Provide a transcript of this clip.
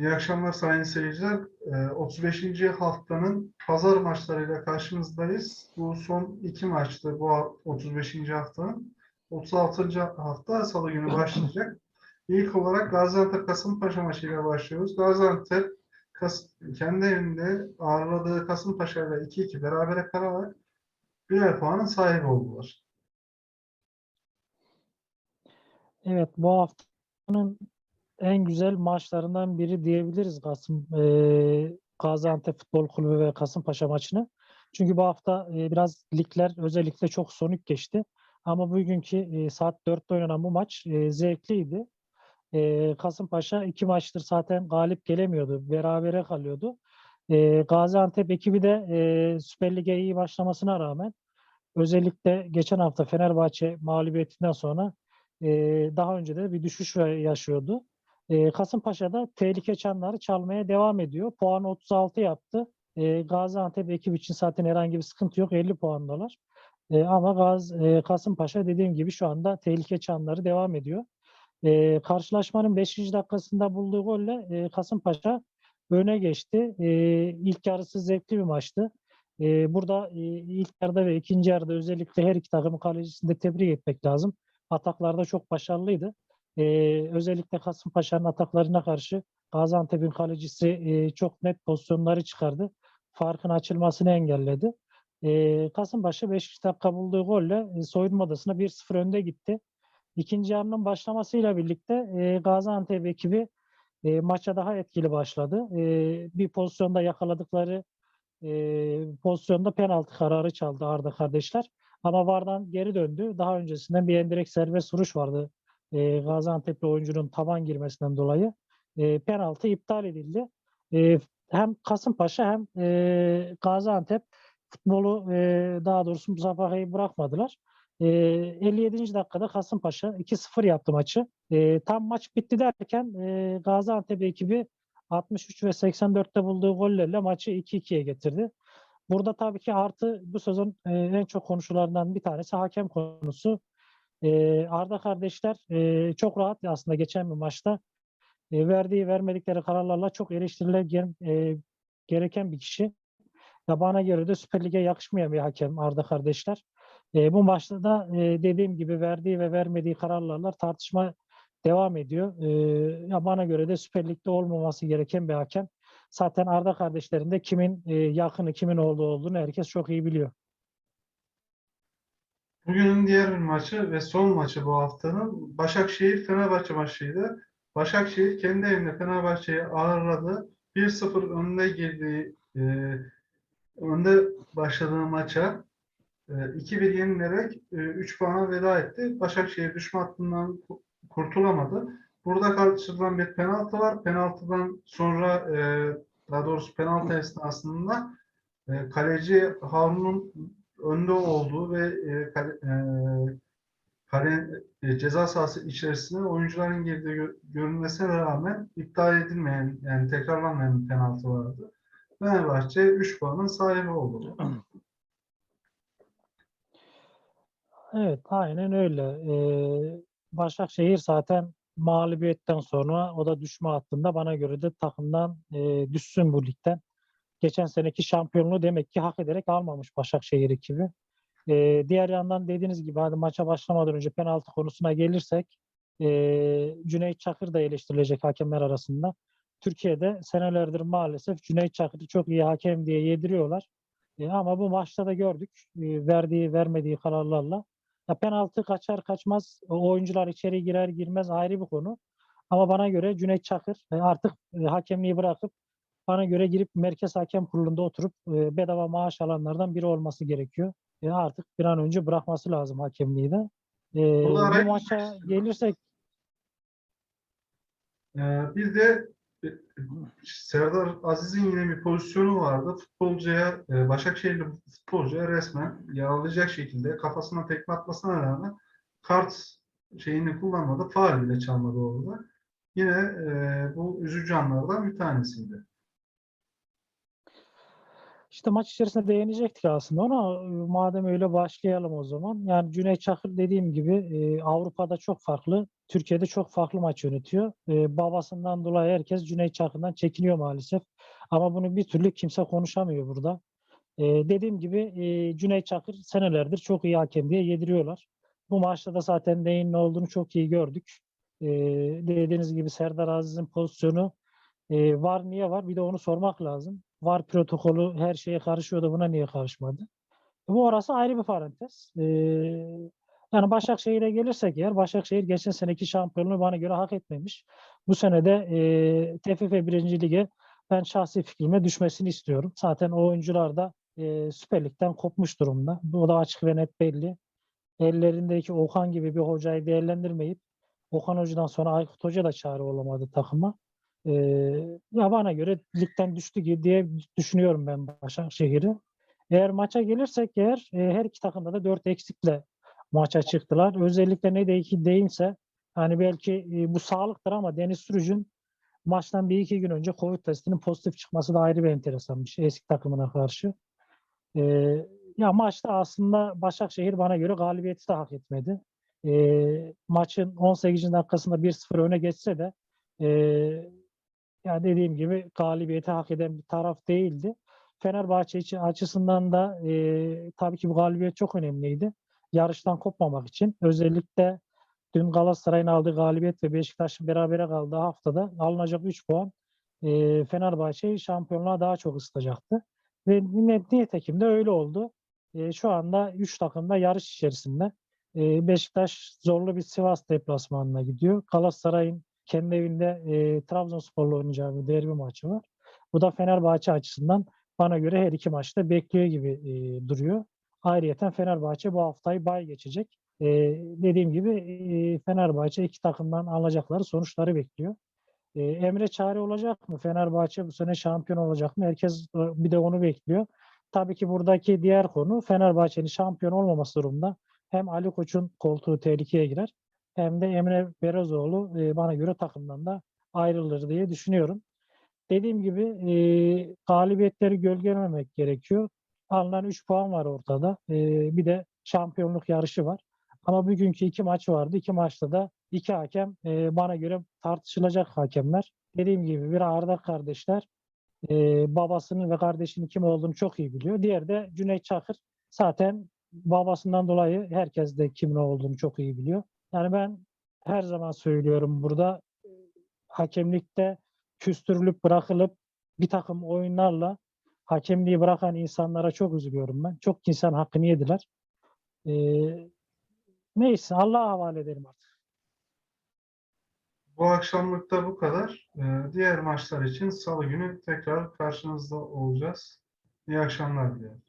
İyi akşamlar sayın seyirciler. Ee, 35. haftanın pazar maçlarıyla karşınızdayız. Bu son iki maçtı bu 35. haftanın. 36. hafta salı günü başlayacak. İlk olarak Gaziantep Kasımpaşa maçıyla başlıyoruz. Gaziantep kendi evinde ağırladığı Kasımpaşa ile 2-2 berabere kalarak birer puanın sahibi oldular. Evet, bu haftanın en güzel maçlarından biri diyebiliriz Kasım eee Gaziantep Futbol Kulübü ve Kasımpaşa maçını. Çünkü bu hafta eee, biraz ligler özellikle çok sonuç geçti. Ama bugünkü eee, saat 4'te oynanan bu maç eee, zevkliydi. Eee, Kasımpaşa iki maçtır zaten galip gelemiyordu. Berabere kalıyordu. Eee, Gaziantep ekibi de eee, Süper Lig'e iyi başlamasına rağmen özellikle geçen hafta Fenerbahçe mağlubiyetinden sonra eee, daha önce de bir düşüş yaşıyordu. Eee Kasımpaşa'da tehlike çanları çalmaya devam ediyor. Puan 36 yaptı. Eee Gaziantep ekip için zaten herhangi bir sıkıntı yok. 50 puandalar. Eee, ama Gaz, eee, Kasımpaşa dediğim gibi şu anda tehlike çanları devam ediyor. Eee, karşılaşmanın 5. dakikasında bulduğu golle eee, Kasımpaşa öne geçti. Eee ilk yarısı zevkli bir maçtı. Eee, burada eee, ilk yarıda ve ikinci yarıda özellikle her iki takımın kalecisini de tebrik etmek lazım. Ataklarda çok başarılıydı. Eee, özellikle Kasımpaşa'nın ataklarına karşı Gaziantep'in kalecisi eee, çok net pozisyonları çıkardı. Farkın açılmasını engelledi. Eee Kasımpaşa 5. dakika bulduğu golle e, soyunma odasına 1-0 önde gitti. İkinci yarının başlamasıyla birlikte eee Gaziantep ekibi eee, maça daha etkili başladı. Eee, bir pozisyonda yakaladıkları eee, pozisyonda penaltı kararı çaldı Arda kardeşler. Ama VAR'dan geri döndü. Daha öncesinden bir endirekt serbest vuruş vardı e, Gaziantep'li oyuncunun taban girmesinden dolayı e, penaltı iptal edildi. E, hem Kasımpaşa hem e, Gaziantep futbolu e, daha doğrusu müsabakayı bırakmadılar. E, 57. dakikada Kasımpaşa 2-0 yaptı maçı. E, tam maç bitti derken e, Gaziantep ekibi 63 ve 84'te bulduğu gollerle maçı 2-2'ye getirdi. Burada tabii ki artı bu sezon e, en çok konuşularından bir tanesi hakem konusu. Eee, Arda kardeşler eee, çok rahat aslında geçen bir maçta eee, verdiği vermedikleri kararlarla çok eleştirilen eee, gereken bir kişi. Ya bana göre de Süper Lig'e yakışmayan bir hakem Arda kardeşler. Eee, bu maçta da eee, dediğim gibi verdiği ve vermediği kararlarla tartışma devam ediyor. Eee, ya bana göre de Süper Lig'de olmaması gereken bir hakem. Zaten Arda kardeşlerin de kimin eee, yakını kimin olduğu olduğunu herkes çok iyi biliyor. Bugünün diğer maçı ve son maçı bu haftanın Başakşehir-Fenerbahçe maçıydı. Başakşehir kendi evinde Fenerbahçe'yi ağırladı. 1-0 önde girdiği, e, önde başladığı maça e, 2-1 yenilerek e, 3 puana veda etti. Başakşehir düşme hattından ku- kurtulamadı. Burada karşılanan bir penaltı var. Penaltıdan sonra e, daha doğrusu penaltı esnasında e, kaleci Harun'un önde olduğu ve e, e, kale- e, ceza sahası içerisine oyuncuların gö- görünmesine rağmen iptal edilmeyen yani tekrarlanmayan bir penaltı vardı. Fenerbahçe 3 puanın sahibi oldu. Evet, aynen öyle. Ee, Başakşehir zaten mağlubiyetten sonra o da düşme hattında bana göre de takımdan e, düşsün bu ligden. Geçen seneki şampiyonluğu demek ki hak ederek almamış Başakşehir ekibi. Ee, diğer yandan dediğiniz gibi hadi maça başlamadan önce penaltı konusuna gelirsek e, Cüneyt Çakır da eleştirilecek hakemler arasında. Türkiye'de senelerdir maalesef Cüneyt Çakır'ı çok iyi hakem diye yediriyorlar. E, ama bu maçta da gördük e, verdiği vermediği kararlarla. Ya penaltı kaçar kaçmaz oyuncular içeri girer girmez ayrı bir konu. Ama bana göre Cüneyt Çakır e, artık e, hakemliği bırakıp bana göre girip merkez hakem kurulunda oturup e, bedava maaş alanlardan biri olması gerekiyor. E, artık bir an önce bırakması lazım hakemliği de. E, araya bu maça gelirsek Ee, bir de e, Serdar Aziz'in yine bir pozisyonu vardı. Futbolcuya, e, Başakşehirli futbolcuya resmen yaralayacak şekilde kafasına tekme atmasına rağmen kart şeyini kullanmadı. Faul bile çalmadı orada. Yine e, bu üzücü anlardan bir tanesiydi. İşte maç içerisinde değinecektik aslında ona. e, Madem öyle başlayalım o zaman. Yani Cüneyt Çakır dediğim gibi e, Avrupa'da çok farklı, Türkiye'de çok farklı maç yönetiyor. E, babasından dolayı herkes Cüneyt Çakır'dan çekiniyor maalesef. Ama bunu bir türlü kimse konuşamıyor burada. E, dediğim gibi e, Cüneyt Çakır senelerdir çok iyi hakem diye yediriyorlar. Bu maçta da zaten neyin ne olduğunu çok iyi gördük. E, dediğiniz gibi Serdar Aziz'in pozisyonu e, var niye var? Bir de onu sormak lazım. Var protokolü her şeye karışıyordu. Buna niye karışmadı? Bu orası ayrı bir parantez. E, yani Başakşehir'e gelirsek eğer Başakşehir geçen seneki şampiyonluğu bana göre hak etmemiş. Bu sene de e, TFF 1. Lig'e ben şahsi fikrime düşmesini istiyorum. Zaten o oyuncular da e, Süper Lig'den kopmuş durumda. Bu da açık ve net belli. Ellerindeki Okan gibi bir hocayı değerlendirmeyip Okan Hoca'dan sonra Aykut Hoca da çare olamadı takıma. Ya bana göre ligden düştü ki diye düşünüyorum ben Başakşehir'i. Eğer maça gelirsek eğer e, her iki takımda da dört eksikle maça çıktılar. Özellikle ne de iki değinse hani belki e, bu sağlıktır ama Deniz Sürücü'nün maçtan bir iki gün önce Covid testinin pozitif çıkması da ayrı bir enteresan bir eski takımına karşı. Ee, ya maçta aslında Başakşehir bana göre galibiyeti de hak etmedi. Ee, maçın 18. dakikasında 1-0 öne geçse de e, ya dediğim gibi galibiyeti hak eden bir taraf değildi. Fenerbahçe için açısından da e, tabii ki bu galibiyet çok önemliydi. Yarıştan kopmamak için. Özellikle dün Galatasaray'ın aldığı galibiyet ve Beşiktaş'ın berabere kaldığı haftada alınacak 3 puan e, Fenerbahçe'yi şampiyonluğa daha çok ısıtacaktı. Ve nitekim de öyle oldu. E, şu anda 3 takım da yarış içerisinde. E, Beşiktaş zorlu bir Sivas deplasmanına gidiyor. Galatasaray'ın kendi evinde e, Trabzonspor'la oynayacağı bir derbi maçı var. Bu da Fenerbahçe açısından bana göre her iki maçta bekliyor gibi e, duruyor. Ayrıyeten Fenerbahçe bu haftayı bay geçecek. E, dediğim gibi e, Fenerbahçe iki takımdan alacakları sonuçları bekliyor. E, Emre çare olacak mı? Fenerbahçe bu sene şampiyon olacak mı? Herkes e, bir de onu bekliyor. Tabii ki buradaki diğer konu Fenerbahçe'nin şampiyon olmaması durumda hem Ali Koç'un koltuğu tehlikeye girer hem de Emre Berezoğlu e, bana göre takımdan da ayrılır diye düşünüyorum. Dediğim gibi e, galibiyetleri gölgelememek gerekiyor. Alınan 3 puan var ortada. E, bir de şampiyonluk yarışı var. Ama bugünkü iki maç vardı. İki maçta da iki hakem e, bana göre tartışılacak hakemler. Dediğim gibi bir Arda kardeşler e, babasının ve kardeşinin kim olduğunu çok iyi biliyor. Diğer de Cüneyt Çakır. Zaten babasından dolayı herkes de kimin olduğunu çok iyi biliyor. Yani ben her zaman söylüyorum burada hakemlikte küstürülüp bırakılıp bir takım oyunlarla hakemliği bırakan insanlara çok üzülüyorum ben. Çok insan hakkını yediler. Ee, neyse Allah'a havale edelim artık. Bu akşamlık da bu kadar. Ee, Diğer maçlar için Salı günü tekrar karşınızda olacağız. İyi akşamlar diliyorum.